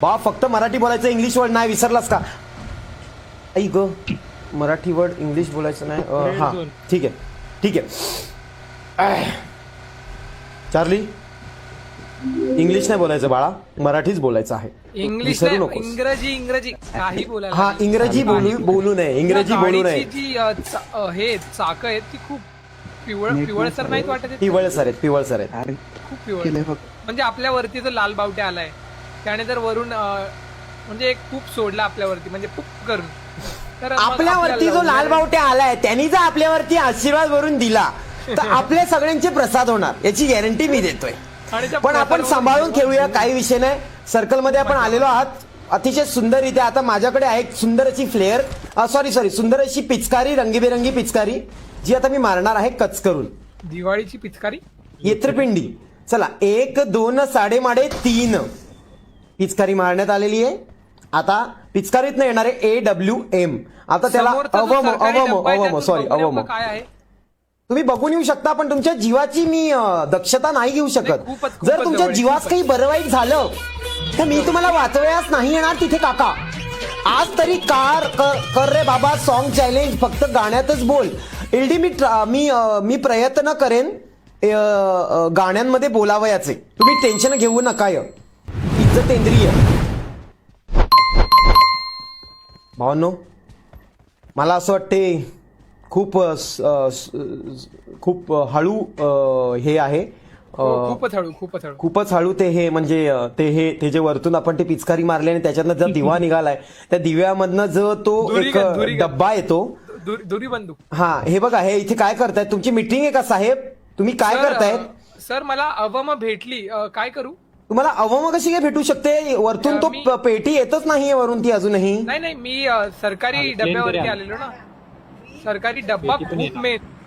बा फक्त मराठी बोलायचं इंग्लिश वर्ड नाही विसरलास का ऐ ग मराठी वर्ड इंग्लिश बोलायचं नाही हा ठीक आहे ठीक आहे. चार्ली इंग्लिश नाही बोलायचं बाळा मराठीच बोलायचं आहे इंग्लिश. इंग्रजी इंग्रजी काही बोलायला हा. इंग्रजी बोलू. बोलू नये इंग्रजी बोलू नये हे चाक आहेत ती खूप पिवळ पिवळसर नाहीत वाटत? पिवळसर आहेत पिवळसर आहेत अरे खूप पिवळ म्हणजे आपल्यावरती जो लाल बावटे आलाय त्याने जर वरून म्हणजे एक खूप सोडला आपल्यावरती म्हणजे खूप करून तर मग आपल्यावरती जो आपल्याला लाल बावटे आलाय त्यांनी जर आपल्यावरती आशीर्वाद वरून दिला तर आपल्या सगळ्यांचे प्रसाद होणार याची गॅरंटी मी देतोय. आणि त्या पण आपण प्रसादावर सांभाळून खेळूया काही विषय नाही. सर्कलमध्ये आपण आलेलो आहात. अतिशय सुंदर इथे आता माझ्याकडे आहे एक सुंदर अशी फ्लेअर सॉरी सॉरी सुंदर अशी पिचकारी रंगीबेरंगी पिचकारी जी आता मी मारणार आहे कच करून. दिवाळीची पिचकारी? येत्रपिंडी. चला एक दोन साडेमाडे तीन. पिचकारी मारण्यात आलेली आहे. आता पिचकारीतनं येणार आहे ए डब्ल्यू एम आता त्याला अवम अवम अवम सॉरी अवम. तुम्ही बघून येऊ शकता पण तुमच्या जीवाची मी दक्षता नाही घेऊ शकत. नाही, जर तुमच्या जीवास. काही बरं वाईट झालं तर मी तुम्हाला वाचवयास नाही येणार तिथे काका. आज तरी कार कर रे बाबा सॉन्ग चॅलेंज फक्त गाण्यातच बोल. एलडी मी मी मी प्रयत्न करेन गाण्यांमध्ये बोलावयाचे. तुम्ही टेन्शन घेऊ नका य इज्जतेंद्रिय भावांनो मला असं वाटते खूप खूप हळू हे आहे. हो, खूपच हळू खूपच हळू. खूपच हळू ते हे म्हणजे ते हे ते जे वरतून आपण ते पिचकारी मारले आणि त्याच्यातनं जर दिवा निघालाय त्या दिव्यामधनं जो तो एक डब्बा येतो. दुरी बंदूक हा हे बघा हे इथे काय करतायत? तुमची मिटिंग आहे का साहेब? तुम्ही काय करतायत? सर मला अवम भेटली. काय करू? तुम्हाला अवम कशी काय भेटू शकते? वरतून तो मी- प- पेटी येतच नाहीये वरून ती अजूनही. नाही नाही मी अ, सरकारी डब्यावरती आलेलो ना. सरकारी डब्बा खूप मेन. अ,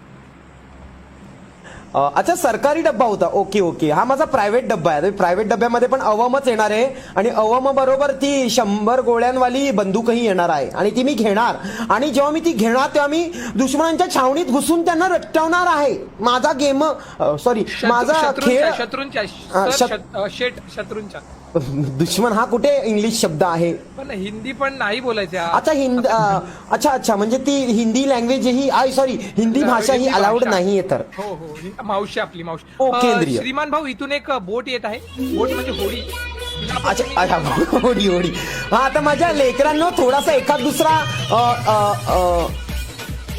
अच्छा सरकारी डब्बा होता. Okay okay. हा माझा प्रायव्हेट डब्बा आहे. प्रायव्हेट डब्यामध्ये पण अवमच येणार आहे. आणि अवम बरोबर ती शंभर गोळ्यांवाली बंदूकही येणार आहे. आणि ती मी घेणार. आणि जेव्हा मी ती घेणार तेव्हा मी दुश्मनांच्या छावणीत घुसून त्यांना रट्टवणार आहे. माझा गेम सॉरी माझा खेळ शत्रूंच्या. शेट शत्रूंच्या. दुश्मन हा कुठे इंग्लिश शब्द आहे? पण हिंदी पण नाही बोलायचं. अच्छा हिंद अ, अच्छा अच्छा म्हणजे ती हिंदी लँग्वेज ही आय सॉरी हिंदी भाषा ही हिंदी अलाउड भाषा. नाहीये तर. हो हो हि- मावशी आपली मावशी. अ, केंद्रीय. श्रीमान भाऊ इथून एक बोट येत आहे. बोट म्हणजे होडी. तिला आपण अच्छा अच्छा होडी होडी. हा आता माझ्या लेकरांनो थोडासा एखाद दुसरा अ, अ, अ,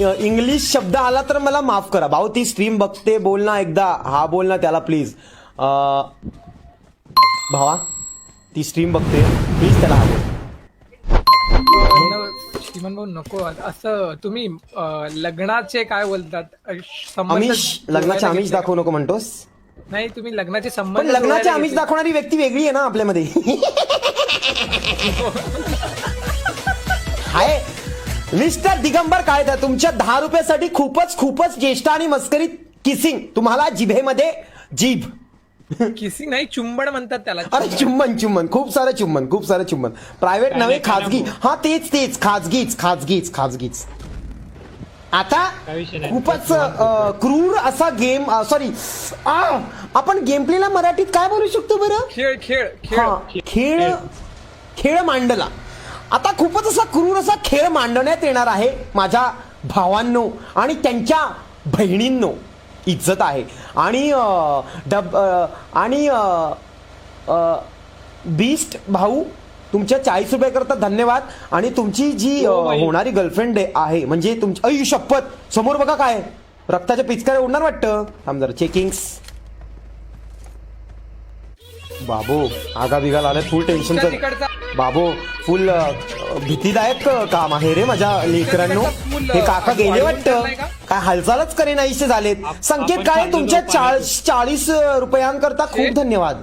अ, इंग्लिश शब्द आला तर मला माफ करा. भाऊ ती स्ट्रीम बघते बोल ना एकदा. हा बोल ना त्याला प्लीज भावा? ती स्ट्रीम बघते. प्लीज त्याला हा न- श्रीमान भाऊ नको. असं तुम्ही अ, लग्नाचे काय बोलतात? अ, संबंध आमिष लग्नाचे आमिष दाखवू नको म्हणतोस? नाही तुम्ही लग्नाचे पण संबंध लग्नाचे आमिष घेतले. दाखवणारी व्यक्ती वेगळी आहे ना आपल्यामध्ये. हाय. मिस्टर दिगंबर कायदा तुमच्या दहा रुपयासाठी खूपच खूपच ज्येष्ठ आणि मस्करी किसिंग. तुम्हाला जिभेमध्ये जीभ. किसिंग नाही चुंबड म्हणतात त्याला. अरे चुम्बन चुम्बन खूप सारं चुम्बन खूप सारं चुम्बन प्रायव्हेट नव्हे खाजगी. हा तेच तेच. खाजगीच खाजगीच खाजगीच. आता खूपच क्रूर असा गेम सॉरी आपण गेम प्लेला मराठीत काय बोलू शकतो बरं? खेळ खेळ खेळ खेळ. खेळ मांडला. आता खूपच असा क्रूर असा खेळ मांडण्यात येणार आहे माझ्या भावांनो आणि त्यांच्या बहिणींनो. इज्जत आहे. आणि डब आणि बीस्ट भाऊ तुमच्या चाळीस रुपये करता धन्यवाद. आणि तुमची जी अ, होणारी गर्लफ्रेंड आहे म्हणजे तुमची अय शपथ. समोर बघा काय रक्ताच्या पिचकाऱ्या उडणार वाटतं. जरा चेकिंग्स बाबो आगा बिगा आलाय फुल टेन्शनचं तिकडचा बाबो फुल भीतीदायक काम आहे रे माझ्या लेकरांनो. हे काका गेले वाटतं. काय हालचालच करे नाहीसे झालेत संकेत काय? तुमच्या चाळीस रुपयांकरता खूप धन्यवाद.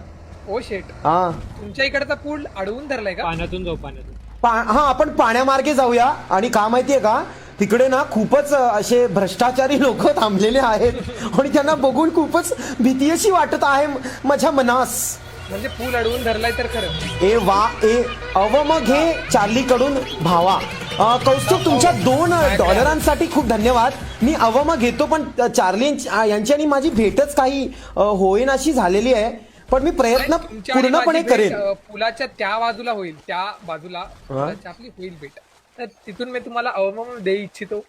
ओ शेट. हा. तुमच्या इकडचा पूल अडवून धरलाय का? पाण्यातून जाऊ पाण्यातून. हा आपण पाण्यामार्गे जाऊया. आणि का माहितीये का? तिकडे ना खूपच असे भ्रष्टाचारी लोक थांबलेले आहेत. आणि त्यांना बघून खूपच भीती अशी वाटत आहे माझ्या मनास. म्हणजे पूल अडवून धरलाय तर खरं. ए वा ए अवम घे चार्ली कडून भावा. कौस्तुभ तुमच्या दोन डॉलरांसाठी खूप धन्यवाद. मी अवम घेतो पण चार्ली यांची आणि माझी भेटच काही होईन अशी झालेली आहे. पण मी प्रयत्न पूर्णपणे करेन. पुलाच्या त्या बाजूला होईल त्या बाजूला आपली होईल भेट. तर तिथून मी तुम्हाला अवमान देऊ इच्छितो.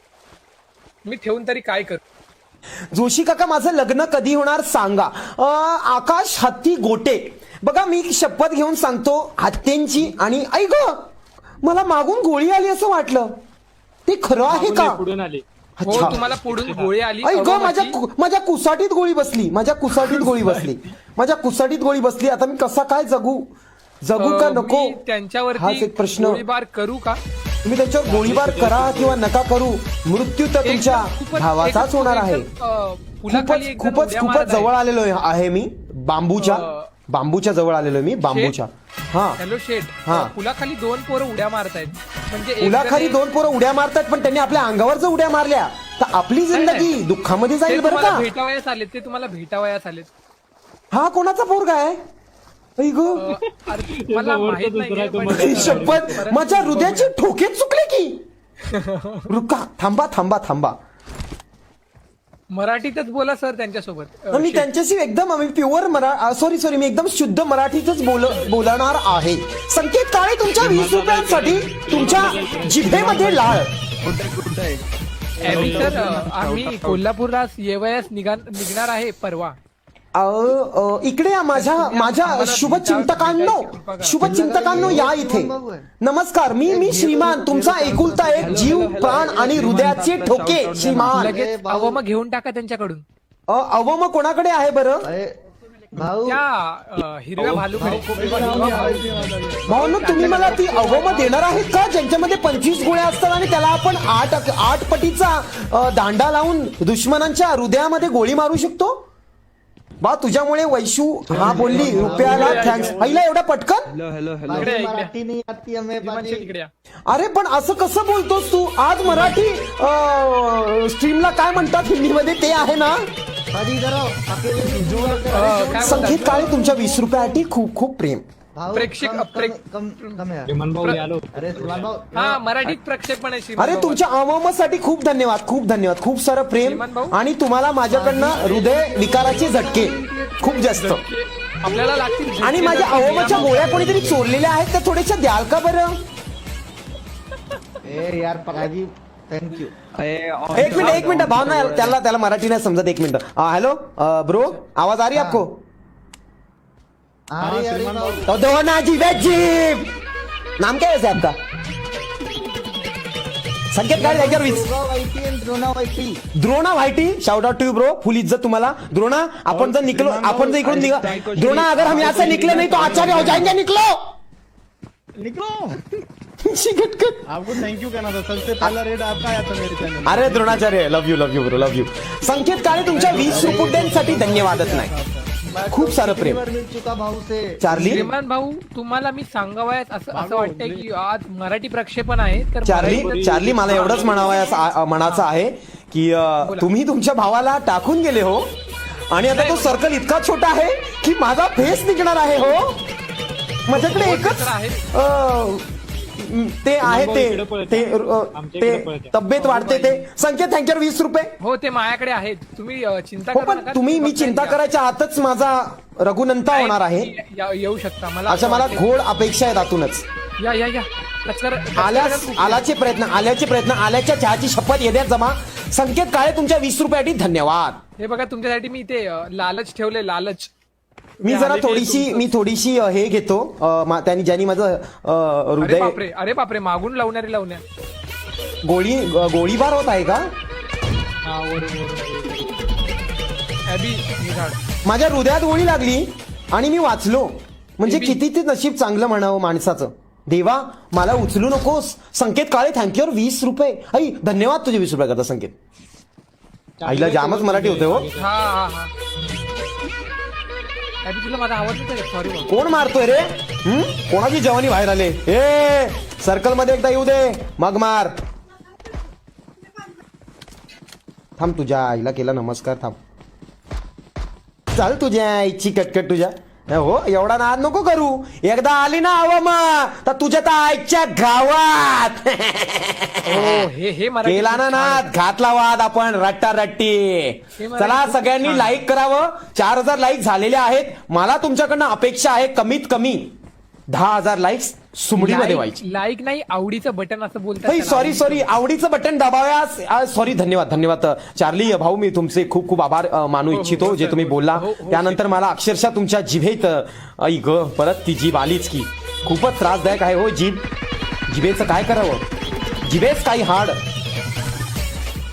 मी ठेवून तरी काय करू? जोशी काका माझं लग्न कधी होणार सांगा. आकाश हत्ती गोटे. बघा मी शपथ घेऊन सांगतो हत्तींची आणि ऐक मला मागून गोळी आली असं वाटलं. ते खरं आहे का? पुढून आले. हो अच्छा तुम्हाला पुढून गोळी आली ऐक माझ्या. कु- माझ्या कुसाटीत गोळी बसली माझ्या कुसाटीत गोळी बसली. माझ्या कुसाटीत गोळी बसली. आता मी कसा काय जगू? जगू का अ, नको? मी हाच त्यांच्यावरती एक प्रश्न. गोळीबार करू का? तुम्ही त्यांच्यावर गोळीबार करा किंवा नका करू. मृत्यू तर तुमच्या एकदम खूपच- भावाचाच एकदम- होणार आहे. एकदम, अ, पुलाखाली खूपच एकदम खूपच उड्या खूपच मारत आहे. जवळ आलेलो आहे मी बांबूच्या. अ, बांबूच्या जवळ आलेलो मी बांबूच्या. हा. हॅलो शेठ हा. पुलाखाली दोन पोरं उड्या मारतायत. म्हणजे एक उलाखाली जण- दोन पोरं उड्या मारतात पण त्यांनी आपल्या अंगावर जर उड्या मारल्या तर आपली जिंदगी नाही. दुःखामध्ये ते जाईल बरं तुम्हाला का? भेटावयास आलेत ते तुम्हाला भेटावयास आलेत. हा कोणाचा पोरगा आहे? ऐ गो. अ, अरे, मला वरचा माहीत दुसरा नाही तो पण- ही शपथ माझ्या हृदयाचे ठोके चुकले की? रुका थांबा थांबा थांबा. मराठीतच बोला सर त्यांच्यासोबत. मी. त्यांच्याशी एकदम मी प्युअर मरा सॉरी सॉरी मी एकदम शुद्ध मराठीतच बोल बोलणार आहे. संकेत काळे तुमच्या वीस रुपयांसाठी? तुमच्या जिभेमध्ये लाळ. सर आम्ही कोल्हापूरला येवयास निघा निघणार आहे परवा. अ, इकडे या माझ्या माझ्या शुभचिंतकांनो शुभचिंतकांनो या इथे. नमस्कार मी मी श्रीमान तुमचा एकुलता एक जीव प्राण आणि हृदयाचे ठोके श्रीमान. लगेच अवम घेऊन टाका त्यांच्याकडून. अ, अवम कोणाकडे आहे बरं? भाऊ. त्या अ, हिरव्या भालूकडे. भावनो तुम्ही मला ती अवम देणार आहेत का? ज्यांच्यामध्ये पंचवीस गोळ्या असतात आणि त्याला आपण आठ आठ पटीचा अ, दांडा लावून दुश्मनांच्या हृदयामध्ये गोळी मारू शकतो? बा तुझ्यामुळे वैशू हा बोलली रुपयाला थँक्स पहिला एवढा पटकन. अरे पण असं कसं बोलतोस तू? आज मराठी स्ट्रीमला काय म्हणतात हिंदीमध्ये? ते आहे ना? म्हणतात? काळे तुमच्या वीस रुपयासाठी खूप खूप प्रेम. भाऊ, प्रेक्षक- कम- प्रेक- कम कम है विमान भाऊ आलो अरे भाऊ हा मराठीत प्रक्षेपण आहे श्रीमान अरे भाऊ. तुमच्या अवमसाठी खूप धन्यवाद खूप धन्यवाद खूप सारं प्रेम श्रीमान भाऊ. आणि तुम्हाला माझ्याकडनं हृदय विकाराचे झटके खूप जास्त. आपल्याला लागतील आणि माझ्या अवमाच्या गोळ्या कोणीतरी चोरलेल्या आहेत त्या थोड्याशा द्याल का बरं? ए यार थँक्यू एक मिनिट एक मिनिट भाव ना त्याला त्याला मराठी नाही समजत एक मिनिट. हॅलो ब्रो आवाज आ रही आपको? तो दो ना जी वेजीब नाम क्या है वैसे आपका? संकेत काय जाग्यावर वीस Drona YT shout out to bro full इज्जत तुम्हाला. द्रोणा अपन जर निकलो अपन जर इकडून निघा. द्रोणा अगर हम यहाँ से निकले नहीं तो आचार्य हो जाएंगे निकलो! निकलो. आपको थैंक यू कहना था. सबसे पहला रेट आपका आया था मेरे चैनल अरे Dronacharya love you love you bro love you Sanket Kale तुमच्या वीस रुपयांसाठी धन्यवादच नाही. खूप सारं प्रेम. चार्ली? श्रीमान भाऊ तुम्हाला मी सांगावयास असं असं वाटतंय की आज मराठी प्रक्षेपण आहे तर चार्ली चार्ली मला एवढंच म्हणावं म्हणायचं आहे की तुम्ही तुमच्या भावाला टाकून गेले हो. आणि आता तो सर्कल इतका छोटा आहे की माझा फेस निघणार आहे हो. माझ्याकडे एकच. अ, म, ते आहे ते ते. तब्येत वाढते ते. संकेत थँक्यू वीस रुपये. हो ते माझ्याकडे आहेत. तुम्ही चिंता हो पण तुम्ही मी चिंता. करायच्या आतच माझा रघुनंता होणार आहे. येऊ शकता. मला अशा मला. घोड अपेक्षा आहेत आतूनच. या या या. आल्यास आलाचे प्रयत्न आल्याचे प्रयत्न आल्याच्या चहाची शपथ येद्यात जमा. संकेत काळे तुमच्या वीस रुपयासाठी? धन्यवाद. हे बघा तुमच्यासाठी मी इथे लालच ठेवले लालच. मी जरा थोडीशी मी थोडीशी अ, हे घेतो. अ, मा- त्यांनी ज्यांनी माझं अ, अरे हृदय बापरे अरे बापरे मागून लावणारी लावण्या. गोळी अ, गोळीबार होत आहे का? हा निघाड माझ्या हृदयात गोळी लागली आणि मी वाचलो. म्हणजे. किती ते नशीब चांगलं म्हणावं माणसाचं. देवा मला उचलू नकोस. संकेत काळे थँक्यू वीस रुपये. आई धन्यवाद तुझे वीस रुपये करता संकेत. आईला जामच मराठी होते हो. हा हा हा. तुला माझा आवाज सॉरी कोण मारतोय रे? हं? कोणाची जवानी बाहेर आले? ए सर्कलमध्ये एकदा येऊ दे. मग मार. थांब तुझ्या आईला केला नमस्कार थांब. चाल तुझ्या आईची कटकट तुझ्या. हो एवढा नाद नको करू. एकदा आली ना हवा मग तर तुझ्या तर आईच्या गावात. हो मराठी केला ना नाद घातला वाद आपण रट्टा रट्टी. चला सगळ्यांनी. लाईक करावं. चार हजार लाईक झालेले आहेत. मला तुमच्याकडनं अपेक्षा आहे कमीत कमी दहा हजार लाईक्स सुमडीमध्ये व्हायची. लाईक नाही आवडीचं बटन असं बोलतात. सॉरी सॉरी आवडीचं बटन दाबाव्यास सॉरी धन्यवाद धन्यवाद. चार्ली भाऊ मी तुमचे खूप खूप आभार मानू हो, इच्छितो हो, जे तुम्ही हो, बोलला. हो, हो, त्यानंतर मला अक्षरशः तुमच्या जिभेत आई ग परत ती जीभ आलीच की. खूपच त्रासदायक आहे हो जीभ. जिभेचं काय करावं? जिभेच काही हार्ड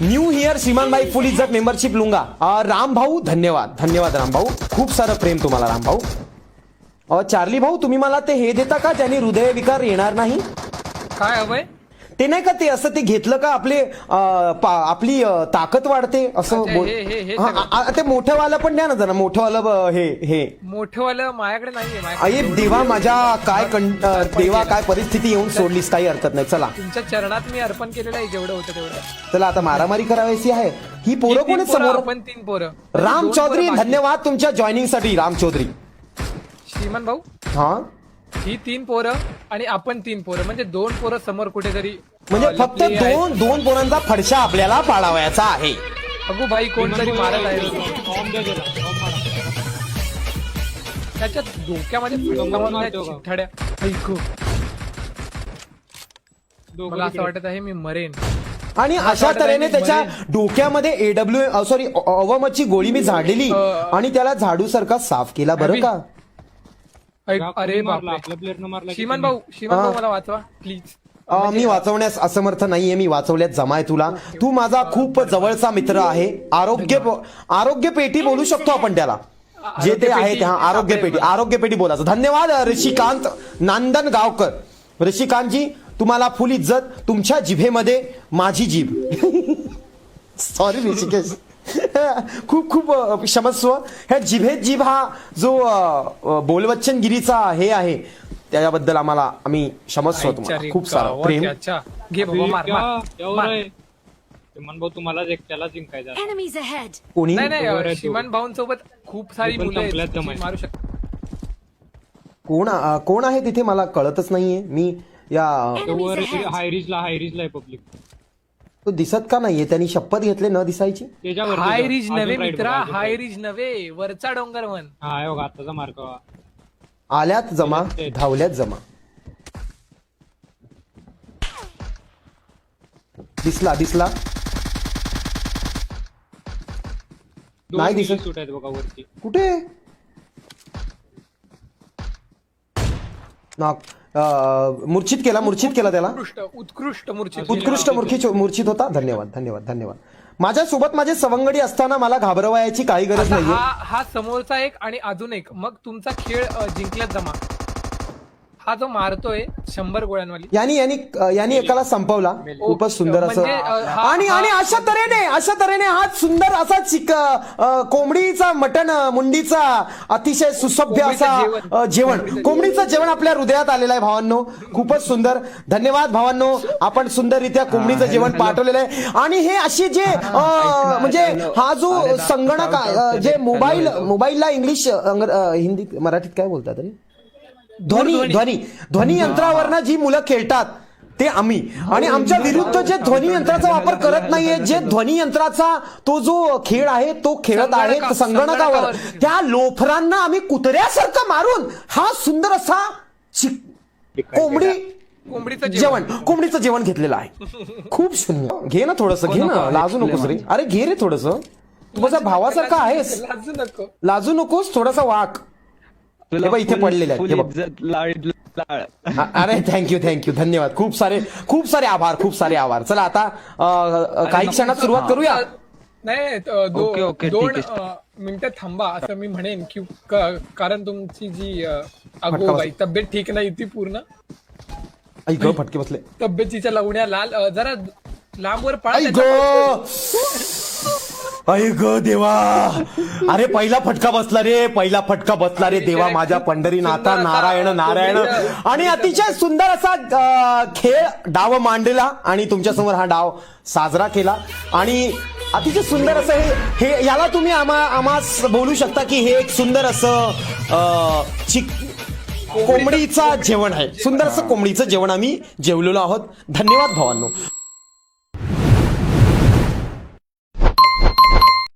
न्यू इयर श्रीमानबाई फुल इज्जत मेंबरशिप लुंगा. राम भाऊ धन्यवाद. धन्यवाद राम भाऊ. खूप सारं प्रेम तुम्हाला राम भाऊ. चार्ली भाऊ तुम्ही मला ते हे देता का? ज्याने हृदयविकार येणार नाही? काय हवंय ते नाही का ते असं ते घेतलं का आपले अं, पा- आपली अं, ताकद वाढते? असं अच्छा, बोल- हे- हे- हे हा, सगळं. आ- आ- ते मोठंवालं पण द्या ना जरा मोठंवालं ब- हे हे. मोठंवालं माझ्याकडे नाहीये माझ्याकडे अये देवा माझ्या काय कं अं, देवा काय परिस्थिती येऊन सोडलीस काही हरकत नाही. चला. तुमच्या चरणात मी अर्पण केलेलं आहे जेवढं होतं तेवढं. चला आता मारामारी करावायची आहे. ही पोरं ही तीन कोण आहेत पोरं, समोर आपण तीन पोरं. राम दोन चौधरी पोरं बाकी. धन्यवाद तुमच्या जॉईनिंगसाठी राम चौधरी. श्रीमान भाऊ हा ही तीन पोरं आणि आपण तीन पोरं म्हणजे दोन पोरं समोर कुठेतरी म्हणजे अं, फक्त लपलेली आहेत. दोन दोन पोरांचा फडशा आपल्याला पाडावयाचा आहे अगो भाई कोणतरी मारत आहे त्याच्या डोक्यामध्ये फटका. ऐकू. मला असं. वाटत आहे मी मरेन आणि अशा तऱ्हेने त्याच्या. डोक्यामध्ये एडब्ल्यू सॉरी अवमची गोळी मी झाडलेली आणि त्याला झाडू सारखा साफ केला बरं का अरे? बापरे. आपल्या प्लेअरनं मारला की श्रीमान तुम्ही? भाऊ श्रीमान भाऊ हा. मला वाचवा प्लीज अ, मी वाचवण्यास असमर्थ नाहीये मी वाचवल्यात जमाय तुला. तू माझा खूप जवळचा मित्र आहे. आरोग्य आरोग्य पेटी बोलू शकतो आपण त्याला. जे ते आहे ते हा आरोग्य पेटी. आरोग्य पेटी बोलायचं. धन्यवाद ऋषिकांत नांदन गावकर ऋषिकांतजी तुम्हाला फुल इज्जत. तुमच्या जिभेमध्ये माझी जीभ. सॉरी ऋषिकेश. खूप खूप क्षमस्व. ह्या जिभेत जीभ हा जो बोलवच्चनगिरीचा हे आहे त्याच्याबद्दल आम्हाला आम्ही क्षमस्व तुम्हाला. खूप सारं प्रेम. घे? श्रीमान भाऊ तुम्हाला जिंकायचा! कोणी. श्रीमान भाऊंसोबत खूप सारी मुलं. मारू शकतात कोण कोण आहे तिथे? मला कळतच नाहीये. मी या! हायरीजला हायरीजला आहे पब्लिक तो दिसत का नाहीये? त्यांनी शपथ घेतले न दिसायची? हाय रिज नव्हे मित्रा हाय रिज नव्हे. वरचा डोंगर हा बघा आताचा मार्क आल्यात जमा धावल्यात जमा. दिसला दिसला. नाही दोन दिसत. सूट आहेत बघा वरती. कुठे? ना अ, मूर्छित केला मूर्छित केला त्याला. उत्कृष्ट उत्कृष्ट मूर्छित उत्कृष्ट मूर्खी मूर्छित होता. धन्यवाद धन्यवाद धन्यवाद. माझ्यासोबत माझे सवंगडी असताना मला घाबरवायची काही गरज नाहीये. हा समोरचा एक आणि अजून एक. मग तुमचा खेळ जिंकल्यात जमा. हा जो मारतोय शंभर गोळ्यांवाली. यांनी यांनी यांनी एकाला संपवला. खूपच सुंदर असं. म्हणजे, आणि आणि अशा तऱ्हेने अशा तऱ्हेने हा सुंदर असा चिक कोंबडीचा मटण मुंडीचा अतिशय सुसभ्य कोंबडीचं असा जेवण. कोंबडीचं जेवण. आपल्या हृदयात आलेलं आहे भावांनो. खूपच सुंदर. धन्यवाद भावांनो. आपण सुंदररित्या कोंबडीचं जेवण पाठवलेलं आहे. आणि हे असे जे म्हणजे हा जो संगणक जे मोबाईल मोबाईलला इंग्लिश हिंदी मराठीत काय बोलतात रे? ध्वनी ध्वनी. ध्वनी. यंत्रावरनं जी मुलं खेळतात ते आम्ही. आणि आमच्या विरुद्ध जे ध्वनी यंत्राचा वापर करत नाहीये जे ध्वनी यंत्राचा तो जो खेळ आहे तो खेळत आहे संगणका- संगणकावर. त्या लोफरांना आम्ही कुत्र्यासारखं मारून हा सुंदर असा कोंबडी कोंबडीचं जेवण. कोंबडीचं जेवण घेतलेलं आहे. खूप शून्य घे ना थोडस घे ना. लाजू नकोस रे. अरे घे रे थोडस. तू माझ्या भावासारखा आहेस. लाजू नको. लाजू नकोस थोडासा वाक. हे बघ इथे पडलेले आहेत. हे अरे थँक्यू थँक्यू धन्यवाद. खूप सारे खूप सारे आभार खूप सारे आभार. चला आता काही क्षणात सुरुवात करूया? नाही दोन मिनिटं थांबा असं मी म्हणेन की कारण तुमची जी अ, अगो बाई तब्येत ठीक नाही ती पूर्ण. ऐक फटके बसले. तब्येतीच्या लवण्या लाल जरा लांबवर पळा त्याच्या- ऐक देवा. अरे पहिला फटका बसला रे पहिला फटका बसला रे देवा माझ्या पंढरीनाथा नारायण नारायण. आणि अतिशय सुंदर असा खेळ डाव मांडला आणि तुमच्यासमोर हा डाव साजरा केला. आणि अतिशय सुंदर असं हे हे याला तुम्ही आम्हा आम्हास बोलू शकता की हे एक सुंदर असं चिक कोंबडीचा जेवण आहे. सुंदर असं कोंबडीचं जेवण आम्ही जेवलेलो आहोत. धन्यवाद भावांनो.